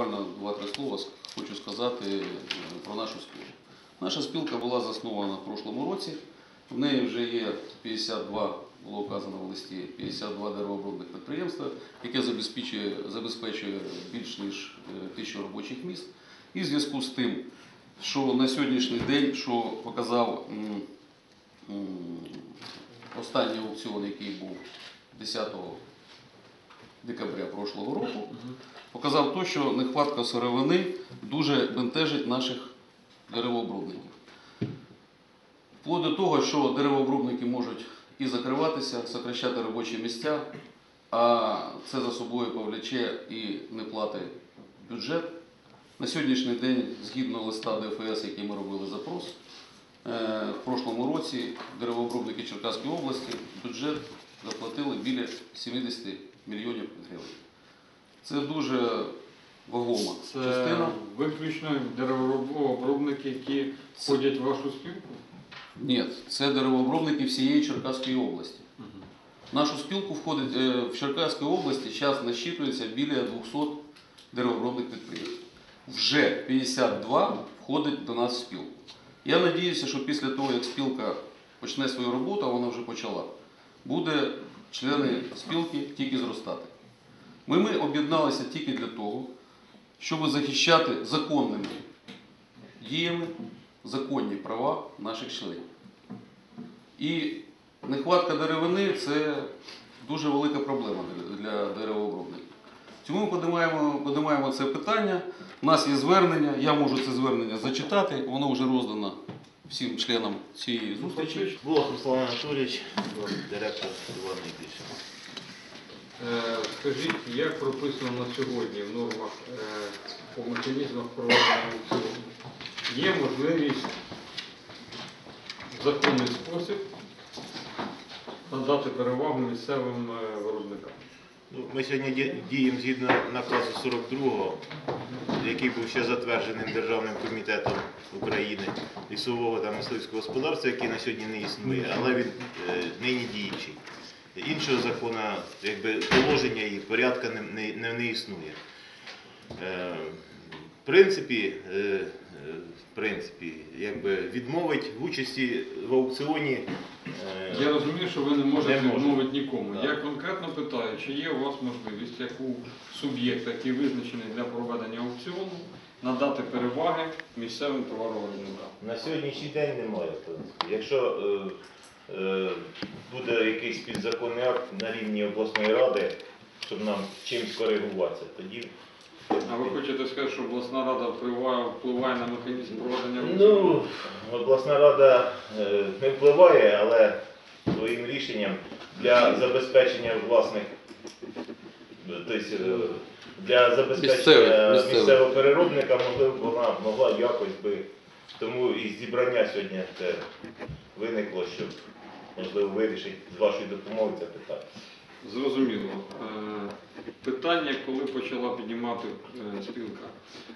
буквально два-три слова хочу сказати е, про нашу спілку. Наша спілка була заснована в прошлому році. В неї вже є 52, було вказано в листі, 52 деревообробних підприємства, яке забезпечує, забезпечує більш ніж е, тисячу робочих місць. І в зв'язку з тим, що на сьогоднішній день, що показав останній аукціон, який був 10 декабря прошлого року, показав то, що нехватка сировини дуже бентежить наших деревообробників. Вплоть до того, що деревообробники можуть і закриватися, сокращати робочі місця, а це за собою повлече і неплати бюджет. На сьогоднішній день, згідно листа ДФС, який ми робили запрос, е, в прошлому році деревообробники Черкаської області бюджет заплатили біля 70 мільйонів гривень. Це дуже вагома Це частина. виключно деревообробники, які входять в вашу спілку? Ні, це деревообробники всієї Черкаської області. В нашу спілку входить е, в Черкаській області зараз насчитується біля 200 деревообробних підприємств. Вже 52 входить до нас в спілку. Я сподіваюся, що після того, як спілка почне свою роботу, а вона вже почала, буде члени спілки тільки зростати. Ми, ми об'єдналися тільки для того, щоб захищати законними діями законні права наших членів. І нехватка деревини це дуже велика проблема для- деревообробників. Тому ми подимаємо, подимаємо це питання. У нас є звернення, я можу це звернення зачитати, воно вже роздано всім членам цієї зустрічі. Блох Руслан Анатолійович, директор Іван Нікіч. Е, Скажіть, як прописано на сьогодні в нормах е, по механізмах проведення аукціону? Є можливість в законний спосіб надати перевагу місцевим е, виробникам? Ну, ми сьогодні діємо згідно наказу 42-го, який був ще затвердженим Державним комітетом України лісового та мисливського господарства, який на сьогодні не існує, але він е, нині діючий. Іншого закону, якби положення і порядка не, не, не, існує. В принципі, е, е, в принципі, якби відмовить в участі в аукціоні. е, Я розумію, що ви не можете Не відмовити нікому. Так. Я конкретно питаю, чи є у вас можливість, як у суб'єкта, який визначений для проведення аукціону, надати переваги місцевим товаровиробникам? На сьогоднішній день немає. в принципі. Якщо е, е, буде якийсь підзаконний акт на рівні обласної ради, щоб нам чимось коригуватися, тоді. А ви хочете сказати, що обласна рада впливає, впливає на механізм проведення аукціону? Ну, обласна рада е, не впливає, але своїм рішенням для забезпечення власних, тобто е, для забезпечення Місцевих, місцевих. місцевого переробника, можливо, вона могла якось би. Тому і зібрання сьогодні це виникло, щоб можливо вирішити з вашою допомогою це питання. Зрозуміло. Е, Питання, коли почала піднімати е, спілка,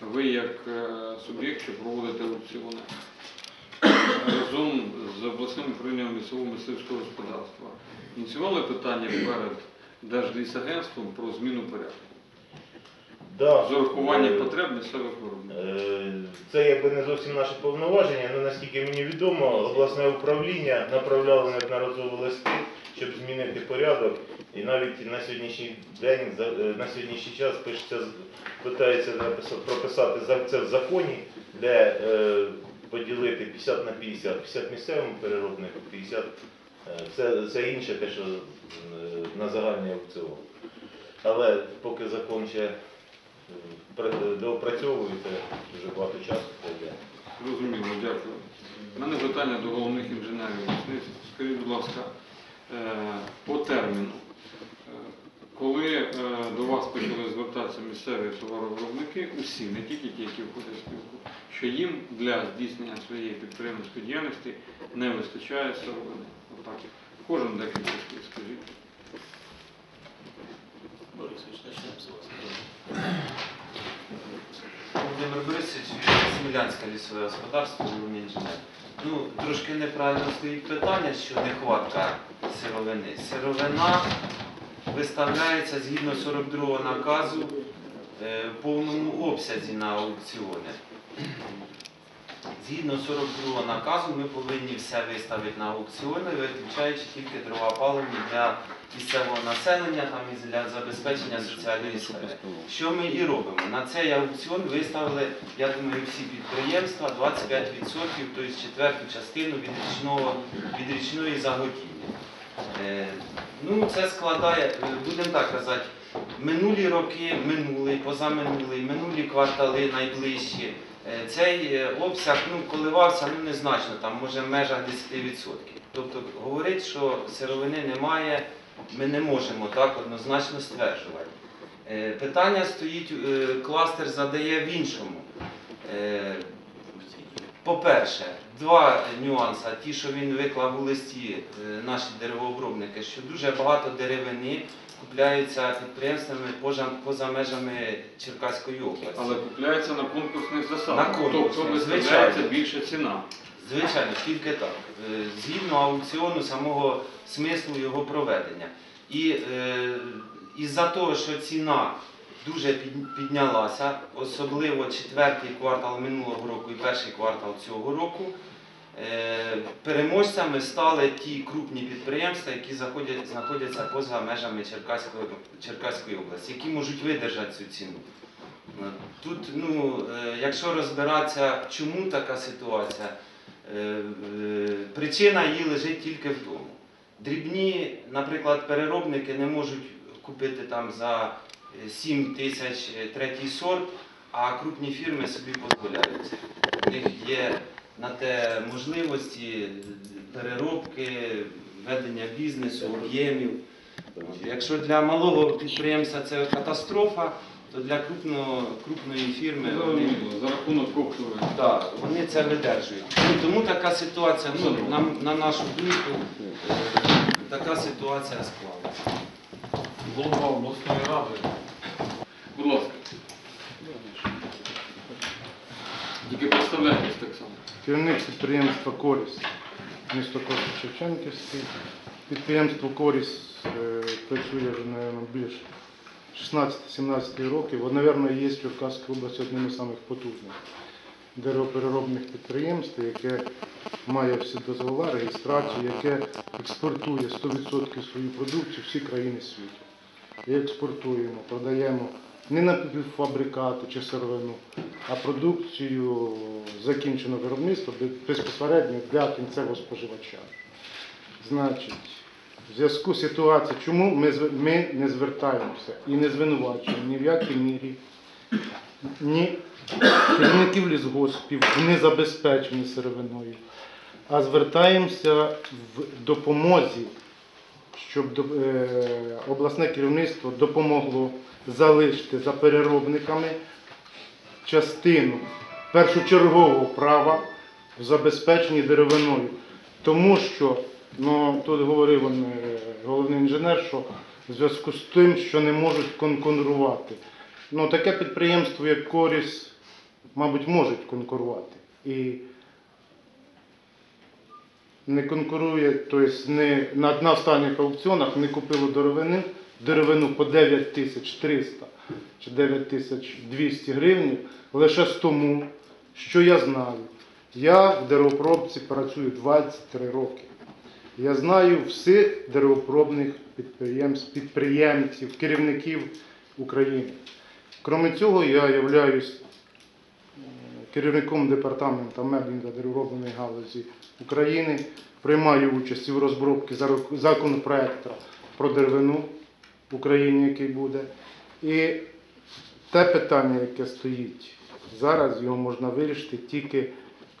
ви як е, суб'єкт, що проводите аукціони разом з обласним управлінням лісового мисливського господарства, ініціювали питання перед Держлісагентством про зміну порядку Да. з урахуванням Е, потреб місцевих виробників. Це якби не зовсім наше повноваження, але наскільки мені відомо, обласне управління направляло неодноразово листи, щоб змінити порядок. І навіть на сьогоднішній день, е, на сьогоднішній час пишеться, питається прописати це в законі, де е, поділити 50 на 50, 50 місцевому переробнику, 50 е, це, це інше, те, що на загальний аукціон. Але поки закон ще Пр- доопрацьовуєте дуже багато часу пройде. Зрозуміло, дякую. У мене питання до головних інженерів. Скажіть, будь ласка, по терміну, е, коли е, до вас почали звертатися місцеві товаровиробники, усі, не тільки ті, які входять в спілку, що їм для здійснення своєї підприємницької діяльності не вистачає сировини. Отак. Кожен декілька слів скажіть. Борисович, почнемо з вас. Володимир Борисович, Смілянське лісове господарство, головний інженер. Ну, трошки неправильно стоїть питання, що нехватка сировини. Сировина виставляється згідно 42-го наказу е, в повному обсязі на аукціони. Згідно 42-го наказу, ми повинні все виставити на аукціони, виключаючи тільки дрова паливні для місцевого населення там, і для забезпечення соціальної сфери. Що ми і робимо? На цей аукціон виставили, я думаю, всі підприємства 25%, тобто четверту частину від, річного, від річної заготівлі. Е, ну, це складає, е, будемо так казати, минулі роки, минулий, позаминулий, минулі квартали найближчі. Е, Цей е, обсяг ну, коливався ну, незначно, там, може в межах 10%. Тобто говорить, що сировини немає, ми не можемо так однозначно стверджувати. Е, Питання стоїть, е, кластер задає в іншому. Е, По-перше, два нюанси, ті, що він виклав у листі, наші деревообробники, що дуже багато деревини купляються підприємствами поза, межами Черкаської області. Але купляється на конкурсних засадах. На конкурсних, тобто виставляється звичайно. більша ціна. Звичайно, тільки так. Е, Згідно аукціону, самого смислу його проведення. І е, із-за того, що ціна дуже піднялася, особливо четвертий квартал минулого року і перший квартал цього року, е, переможцями стали ті крупні підприємства, які знаходяться поза межами Черкаської, області, які можуть видержати цю ціну. Тут, ну, якщо розбиратися, чому така ситуація, причина її лежить тільки в тому. Дрібні, наприклад, переробники не можуть купити там за е, 7 тисяч е, третій сорт, а крупні фірми собі дозволяють. У них є на те можливості е, переробки, ведення бізнесу, об'ємів. Якщо для малого підприємства це катастрофа, то для крупного, крупної фірми вони, За рахунок коштових. так, вони це видержують. Ну, тому така ситуація, ну, на, на нашу думку, е, така ситуація склалася. Голова обласної ради. Будь ласка. Тільки представляйтесь так само. Керівник підприємства Коріс, місто Косів Шевченківський. Підприємство Коріс е, працює вже, мабуть, більше 16-17 років. Воно, мабуть, є в Черкаській області одним із самих потужних деревопереробних підприємств, яке має всі дозвола, реєстрацію, яке експортує 100% свою продукцію всі країни світу. І експортуємо, продаємо не на півфабрикати чи сировину, а продукцію закінченого виробництва безпосередньо для кінцевого споживача. Значить, в зв'язку з ситуацією, чому ми, ми не звертаємося і не звинувачуємо ні в якій мірі, ні керівників лісгоспів в незабезпеченні сировиною, а звертаємося в допомозі, щоб е, обласне керівництво допомогло залишити за переробниками частину першочергового права в забезпеченні деревиною. Тому що, ну, тут говорив е, головний інженер, що в зв'язку з тим, що не можуть конкурувати. Ну, таке підприємство, як Коріс, мабуть, можуть конкурувати. І не конкурує, тобто не, на, на останніх аукціонах не купило деревини, деревину по 9300 чи 9200 гривень лише з тому, що я знаю. Я в деревопробці працюю 23 роки. Я знаю всіх деревопробних підприємств, підприємців, керівників України. Крім цього, я являюсь е, керівником департаменту меблів та дереворобної галузі України, приймаю участь у розробці законопроекту про деревину в Україні, який буде. І те питання, яке стоїть зараз, його можна вирішити тільки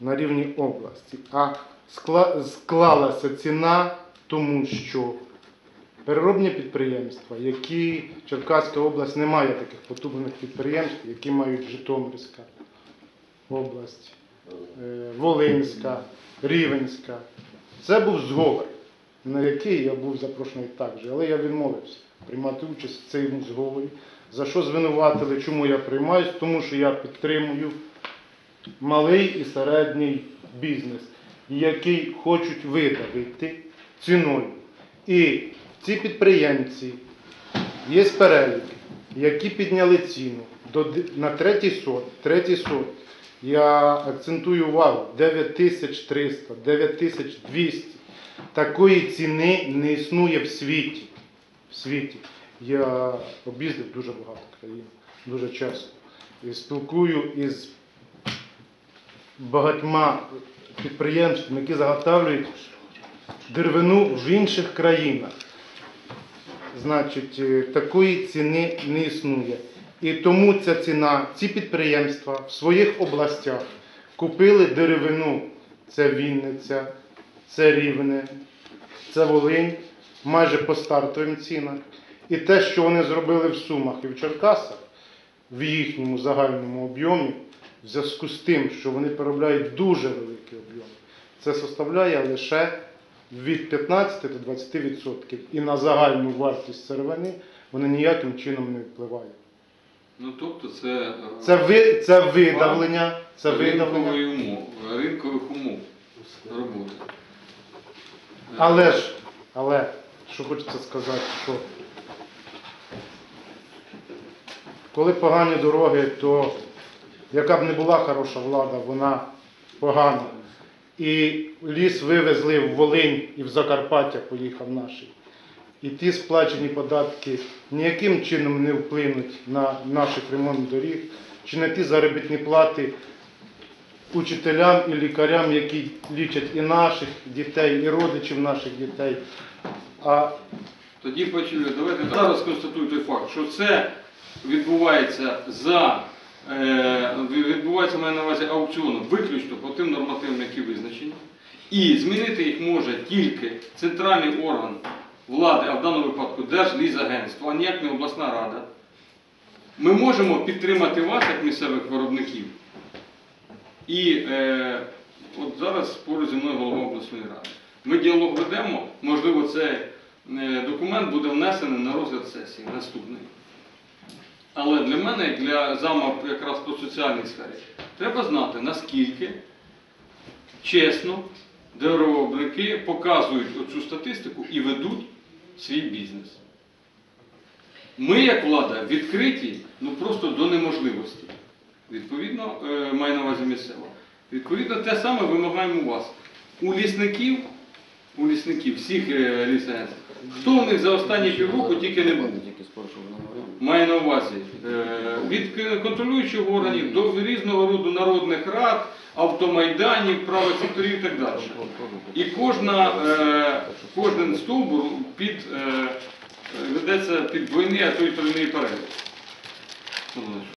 на рівні області. А склалася ціна, тому що переробні підприємства, які Черкаська область не має таких потужних підприємств, які мають Житомирська область, е, Волинська, Рівенська. Це був зговор, на який я був запрошений також, але я відмовився приймати участь в цьому зговорі. За що звинуватили, чому я приймаюсь? Тому що я підтримую малий і середній бізнес, який хочуть видавити ціною. І ці підприємці є перелік, які підняли ціну на третій сот, третій сот, я акцентую увагу, 9300, 9200. Такої ціни не існує в світі. В світі. Я об'їздив дуже багато країн, дуже часто. І спілкую із багатьма підприємствами, які заготовлюють деревину в інших країнах. Значить, е, такої ціни не існує. І тому ця ціна, ці підприємства в своїх областях купили деревину. Це Вінниця, це Рівне, це Волинь, майже по стартовим цінах. І те, що вони зробили в Сумах і в Черкасах, в їхньому загальному об'ємі, в зв'язку з тим, що вони переробляють дуже великий об'єм, це составляє лише від 15 до 20%. І на загальну вартість сировини вони ніяким чином не впливають. Ну тобто це, е, Це, ви, це видавлення, це видавлення. ринкової умов, ринкових умов роботи. Але ж, але, що хочеться сказати, що коли погані дороги, то яка б не була хороша влада, вона погана. І ліс вивезли в Волинь і в Закарпаття поїхав наший. І ті сплачені податки ніяким чином не вплинуть на наших ремонт доріг, чи на ті заробітні плати учителям і лікарям, які лічать і наших дітей, і родичів наших дітей. А Тоді почули, давайте зараз констатую той факт, що це відбувається за відбувається маю на увазі аукціоном виключно по тим нормативам, які визначені. І змінити їх може тільки центральний орган влади, а в даному випадку Держлізагентство, а ніяк не обласна рада. Ми можемо підтримати вас як місцевих виробників. І е, от зараз поруч зі мною голова обласної ради. Ми діалог ведемо, можливо, цей е, документ буде внесений на розгляд сесії наступної. Але для мене, для зама якраз по соціальній сфері, треба знати, наскільки чесно деревообники показують оцю статистику і ведуть свій бізнес. Ми, як влада, відкриті ну просто до неможливості. Відповідно, е, маю на увазі місцево. Відповідно, те саме вимагаємо у вас. У лісників, у лісників, всіх е, лісагентств, хто у них за останні півроку тільки не був. Маю на увазі е, від контролюючих органів до різного роду народних рад, автомайданів, правих секторів і так далі. І кожна, е, кожен стовбур під, е, ведеться під двойний, а то й тройний перелік.